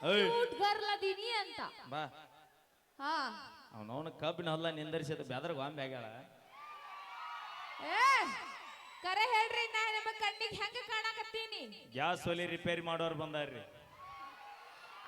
Cute girl ಅದೀನಿ ಅಂತ. ಬಾ. ಹಾ. ಅವನವನ ಕಬ್ಬಿನ ಹೊಲ ನಿಂದರಿಸಿದ ಬೆದ್ರ ಗೊಂಬೆ ಆಗ್ಯಾಳ. ಏ ಕರೆ ಹೇಳ್ರಿ ನಾ ನಿಮ್ಮ ಕಣ್ಣಿಗೆ ಹೆಂಗ ಕಾಣಕತ್ತೀನಿ? ಗ್ಯಾಸ್ ಒಲಿ ರಿಪೇರಿ ಮಾಡೋರು ಬಂದಾರ್ರಿ.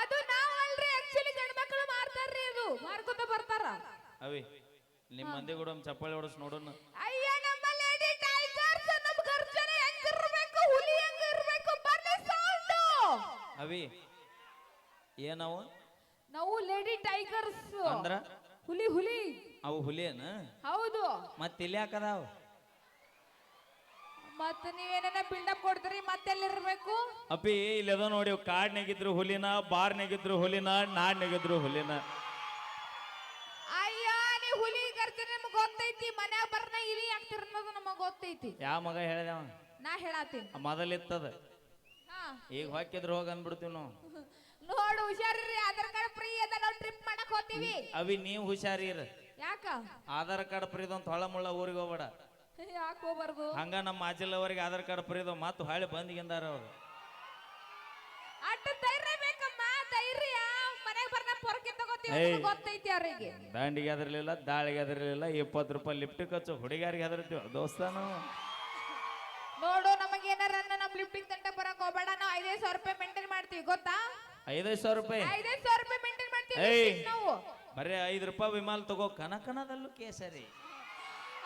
ಅದು ನಾವಲ್ರಿ ಆಕ್ಚುಲಿ ಗಂಡ ಮಕ್ಕಳು ಮಾಡ್ತಾರ್ರಿ ಅದು ಮಾರ್ಕೊತ ಬರ್ತಾರ. ಅವಿ ನಿಮ್ಮ ಮಂದಿ ಕೂಡ ಒಂದು ಚಪ್ಪಾಳಿ ಹೊಡಸ್ ನೋಡೋಣ ಅಯ್ಯ ನಮ್ಮ ಲೇಡಿ ಟೈಗರ್ಸ್ ನಮ್ಮ ಗರ್ಜನೆ ಹೆಂಗಿರ್ಬೇಕು ಹುಲಿ ಹೆಂಗಿರ್ಬೇಕು ಬರ್ಲಿ ಸೌಂಡು. ಅವಿ ಏನವು? ನಾವು ಲೇಡಿ ಟೈಗರ್ಸ್. ಅಂದ್ರ? ಹುಲಿ ಹುಲಿ. ಅವು ಹುಲಿಯನ? ಹೌದು. ಮತ್ತೆ ಇಲ್ಲಿ ಯಾಕದಾವ ಮತ್ತ ನೀವೇನ ಬಿಲ್ಡಪ್ ಕೊಡ್ತೀರಿ ಮತ್ತೆಲ್ಲಿರ್ಬೇಕು ಅಪ್ಪಿ ಇಲ್ಲದ ನೋಡಿ ಕಾಡ್ನಾಗಿದ್ರು ಹುಲಿನ ಬಾರ್ನಾಗಿದ್ರು ಹುಲಿನ ನಾಡ್ನಾಗಿದ್ರು ಹುಲಿನ. ಅಯ್ಯ ನೀ ಹುಲಿ ಕರ್ತೀರಿ ನಿಮ್ಗೆ ಗೊತ್ತೈತಿ ಮನ್ಯಾಗ ಬರ್ನ ಇಲಿ ಆಗ್ತಿರ ಅನ್ನೋದು ನಮಗ್ ಗೊತ್ತೈತಿ. ಯಾವ ಮಗ ಹೇಳಿದವ ನಾ ಹೇಳತ್ತೀನಿ ಮೊದಲಿತ್ತದ. ಹಾ. ಈಗ ಹಾಕಿದ್ರು ಹೋಗಿ ಅಂದ್ಬಿಡ್ತೀವಿ ನಾವು. ನೋಡು ಹುಷಾರಿರಿ ಆಧಾರ್ ಕಾರ್ಡ್ ಫ್ರೀ ಅದ ನಾವು ಟ್ರಿಪ್ ಮಾಡಕ್ ಹೋಗ್ತೀವಿ ಅವಿ ನೀವು ಹುಷಾರಿರ ಯಾಕ? ಆಧಾರ್ ಕಾರ್ಡ್ ಫ್ರೀದೊಂದು ಹೊಳ ಮುಳ್ಳ ಊರಿಗೆ ಹೋಗ್ಬೇಡ. ಯಾಕೆ ಹೋಗ್ಬಾರ್ದು? ಹಂಗ ನಮ್ಮ ಮಾಜಿಲ್ಲವರಿಗೆ ಆಧಾರ್ ಕಾರ್ಡ್ ಫ್ರೀ ಫ್ರೀದ ಮತ್ತು ಹೊಳ್ಳಿ ಬಂದಿಗಿಂದಾರ ಅವ್ರು. ಅಟ್ಟ ಧೈರ್ಯ ಬೇಕಮ್ಮ ಧೈರ್ಯ. ಮನೆಗೆ ಬರ್ನ ಪೊರಕೆ ತಗೋತೀವಿ ಏಯ್. ಗೊತ್ತೈತಿ ಅವರಿಗೆ. ದಾಂಡಿಗೆ ಅದರಲಿಲ್ಲ ದಾಳಿಗೆ ಅದರಲಿಲ್ಲ ಇಪ್ಪತ್ತು ರೂಪಾಯಿ ಲಿಫ್ಟ್ ಖರ್ಚು ಹುಡುಗಿಯಾರಿಗೆ ಹೆದರ್ತೀವಿ. ದೋಸ್ತ ನಾವು. ನೋಡು ನಮಗೆ ಏನಾರ ನಮ್ಮ ಲಿಫ್ಟಿಂಗ್ ತಂಡ ಬರಕ್ ಹೋಗ್ಬೇಡ. ನಾವು ಐದೈದು ಸಾವಿರ ರೂಪಾಯಿ ಮೇಂಟೈನ್ ಮಾಡ್ತೀವಿ ಗೊತ್ತಾ? ಐದೈದು ಸಾವಿರ ರೂಪಾಯಿ. ಐದೈದು ಸಾವಿರ ರೂಪಾಯಿ ಮೇಂಟೈನ್ ಮಾಡ್ತೀವಿ ಏಯ್. lifting ನಾವು. ಬರೀ ಐದು ರೂಪಾಯಿ ವಿಮಾನ ತಗೋ ಕನಕನದಲ್ಲೂ ಕೇಸರಿ.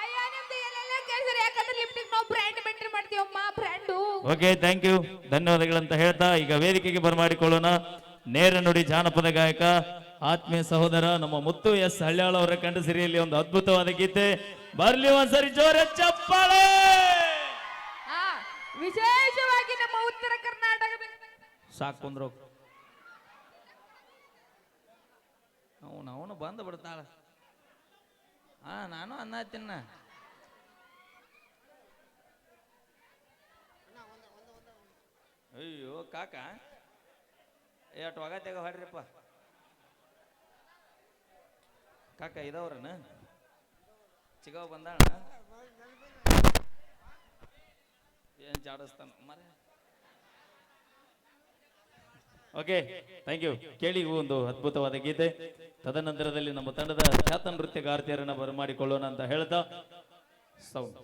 ಅಯ್ಯ ನಿಮ್ದು ಎಲ್ಲೆಲ್ಲ ಕೇಳ್ಸರಿ ಯಾಕಂದ್ರೆ ಲಿಫ್ಟಿಂಗ್ ನಾವು ಬ್ರ್ಯಾಂಡ್ ಮೇಂಟೈನ್ ಮಾಡ್ತೀವಮ್ಮ ಬ್ರ್ಯಾಂಡು ಓಕೆ ಥ್ಯಾಂಕ್ ಯು ಧನ್ಯವಾದಗಳಂತ ಹೇಳ್ತಾ ಈಗ ವೇದಿಕೆಗೆ ಬರಮಾಡಿಕೊಳ್ಳೋಣ. ನೇರ ನುಡಿ ಜಾನಪದ ಗಾಯಕ ಆತ್ಮೀಯ ಸಹೋದರ ನಮ್ಮ ಮುತ್ತು ಎಸ್ ಹಳ್ಯಾಳ ಅವರ ಕಂಡ ಸಿರಿಯಲ್ಲಿ ಒಂದು ಅದ್ಭುತವಾದ ಗೀತೆ. ಬರ್ಲಿ ಒಂದ್ಸರಿ ಜೋರ ಚಪ್ಪಾಳೆ! ವಿಶೇಷವಾಗಿ ನಮ್ಮ ಉತ್ತರ ಕರ್ನಾಟಕದ ಸಾಕು ಅವನು ಅವನು ಬಂದು ಬಿಡ್ತಾಳ. ಹಾ, ನಾನು ಅನ್ನ ತಿನ್ನ ಅಯ್ಯೋ, ಕಾಕ. ಏಟ್ ಒಗ ತೆಗ ಹೊಡ್ರಿಪ್ಪ. ಕಾಕ, ಇದಾವ್ರನ? ಚಿಗವ್ ಬಂದಾಳ? ಏನ್ ಜಾಡಿಸ್ತಾನ? ಮರೆ ಓಕೆ ಥ್ಯಾಂಕ್ ಯು ಕೇಳಿ ಒಂದು ಅದ್ಭುತವಾದ ಗೀತೆ. ತದನಂತರದಲ್ಲಿ ನಮ್ಮ ತಂಡದ ಖ್ಯಾತ ನೃತ್ಯಗಾರ್ತಿಯರನ್ನ ಬರಮಾಡಿಕೊಳ್ಳೋಣ ಅಂತ ಹೇಳ್ತಾ ಸೌಂಡ್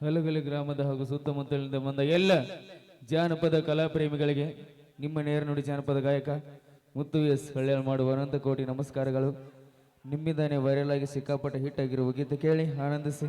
ಹಲಗಲಿ ಗ್ರಾಮದ ಹಾಗೂ ಸುತ್ತಮುತ್ತಲಿಂದ ಬಂದ ಎಲ್ಲ ಜಾನಪದ ಕಲಾ ಪ್ರೇಮಿಗಳಿಗೆ ನಿಮ್ಮ ನೇರ ನುಡಿ ಜಾನಪದ ಗಾಯಕ ಮುತ್ತು ಎಸ್ ಹಳ್ಳಿಯಲ್ಲಿ ಮಾಡುವ ಅನಂತ ಕೋಟಿ ನಮಸ್ಕಾರಗಳು. ನಿಮ್ಮಿಂದಾನೆ ವೈರಲ್ ಆಗಿ ಸಿಕ್ಕಾಪಟ್ಟೆ ಹಿಟ್ ಆಗಿರುವ ಗೀತೆ ಕೇಳಿ ಆನಂದಿಸಿ.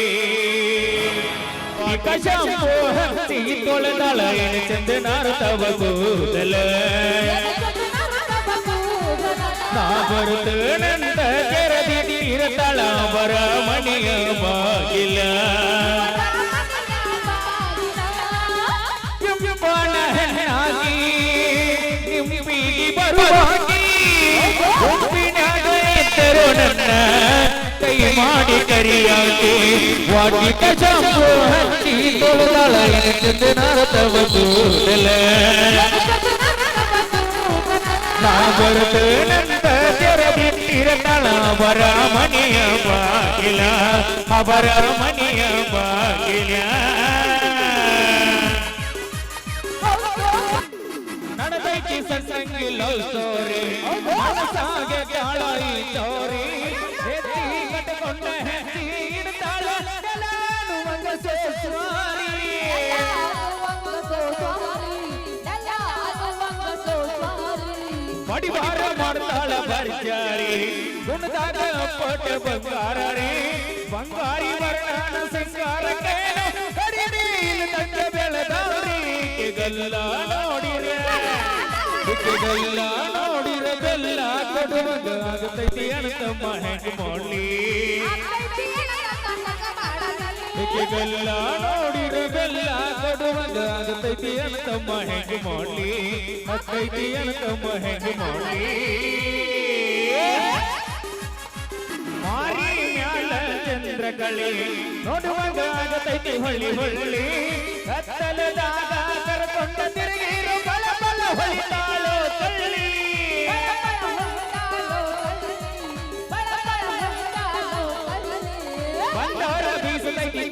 ಪಟಿಕ ಶಾಂಪು ಹಚ್ಚಿ ತೊಳೆದಾಳ ಏನು ಚಂದನಾರತ ಬಕೂದಲ ನಾ ಬರುತ್ತೇನೆಂದ ಕೆರದಿ ತೀರತಳ ಬರ ಮನೆಯ ಬಾಗಿಲ ಕೆಂಪನ ಹೆಣ್ಣಾಗಿ ನಿಂಬಿಗಿ ಮಾಡಿ ಕರಿಯಾಗಿ ವಾಟಿಕ ಶಾಂಪು ಹಚ್ಚಿ ತೊಳೆದಳ ಚಂದನಾರತವ ಕೂದಲ ನಾ ಬರುತ್ತೇನೆಂದ ತೆರದಿಟ್ಟಿರತಳ ಅವರ ಮನೆಯ ಬಾಗಿಲ ಅವರ ಮನೆಯ ಬಾಗಿಲ ನಡೆದೈತಿ ಸತ್ಸಂಗಿ ಲವ್ ಸ್ಟೋರಿ ಮನಸಾಗೆ ಗಾಳಾಯಿ ಬಡಿವಾರ ಮಾಡ್ತಾಳ ಬರ್ಜಾರಿ ಗುಣದಾಗ ಪಟ ಬಂಗಾರ ರೀ ಬಂಗಾರಿ ವರ್ಣನ ಸಿಂಗಾರಕ್ಕೆ ಕಡಿಮೆ ಇಲ್ಲದಂಗ ಬೆಳೆದವ್ರಿ ಗಲ್ಲ ನೋಡಿರ ಗಲ್ಲ ನೋಡಿರ ಬೆಲ್ಲ ಕೊಡುವಾಗ ಆಗತೈತಿ ಅಣ್ಣ ತಮ್ಮ ಹೆಂಗ್ ಮಾಡ್ಲಿ ಬೆಲ್ಲ ನೋಡಿರ ಬೆಲ್ಲ ಕೊಡುವಾಗ ಆಗತೈತಿ ಮಾಡಲಿ. ಅತ್ತೈತಿ ಮಾಡಲಿ ಹೆಂಗ್ ಮಾಡ್ಲಿ. ಮಾರಿ ಮ್ಯಾಲ ಚಂದ್ರಕಳೆ ನೋಡುವಾಗ ಆಗತೈತಿ ಹೊಳ್ಳಿ ಹೊಳ್ಳಿ. ಕತ್ತಲದಾಗ ಕರ್ಕೊಂಡ ತಿರುಗಿರು ಬಲ ಬಲ ಹೊಳಿತಾಳು ತಳ್ಳಿ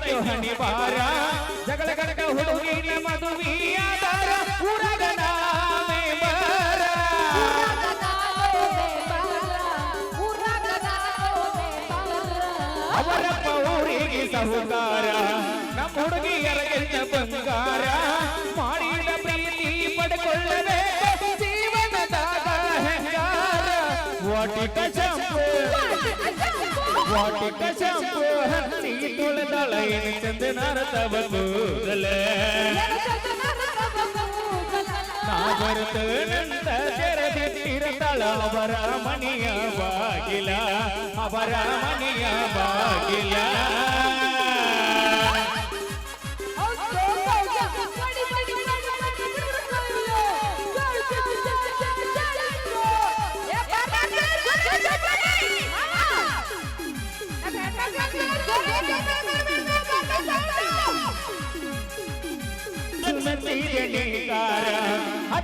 ಬರದೈತೆ ಹನಿ ಬಾರ ಜಗಳ ಗಡಕ ಹುಡುಗಿನ ಮದುವೆಯಾದಾರ ಊರಾಗ ನಾವೇ ಬಾರ ಅವರ ನಮ್ಮ ಹುಡುಗಿಯರ ಬಂಗಾರ. ಮಾಡಿದ ಪ್ರೀತಿ ಪಡ್ಕೊಳ್ಳಬೇಕು ವಾಟಿಕ ಚಂಪು ಹತ್ತಿ ತುಳದಳ ಏನು ಚಂದನಾರ ತವ ಕೂದಲ ನಾ ಬರ್ತೇನಂತ ತೆರೆದಿಟ್ಟಿರತಾಳ ಅವರ ಮನೆಯ ಬಾಗಿಲ ಅವರ ಮನೆಯ ಬಾಗಿಲ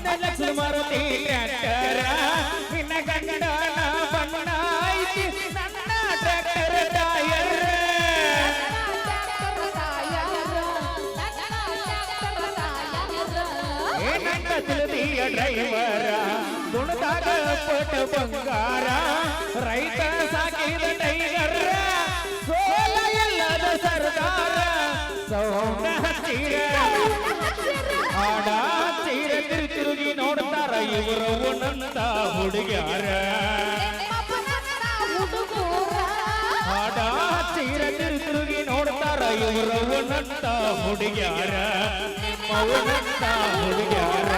ಹತ್ತ ಲಕ್ಷ ಮಾರುತಿ ಟ್ರ್ಯಾಕ್ಟರ ನಿನ್ನ ಗಂಡನ ಬಣ್ಣ ಐತಿ ನನ್ನ ಟ್ರ್ಯಾಕ್ಟರ್ ಟೈರ್ ಏನಂತ ತಿಳಿದಿಯ ಡ್ರೈವರ ಗುಣದಾಗ ಪಟ ಬಂಗಾರ ರೈತ ಸಾಕಿದ ಟೈಗರ್ ಸೋಲ ಎಲ್ಲದ ಸರ್ದಾರ ಸೌಂಡ ಹಚ್ಚಿರ ಆಡ ತೀರ ತಿರು ತಿರುಗಿ ನೋಡ್ತಾರ ಇವರು ಒಂದೊಂದ ಹುಡುಗ್ಯಾರ ಆಡ ತೀರ ತಿರು ತಿರುಗಿ ನೋಡ್ತಾರ ಇವರು ಒಂದೊಂದ ಹುಡುಗ್ಯಾರ ನಿಮ್ಮ ಒಂದೊಂದ ಹುಡುಗ್ಯಾರ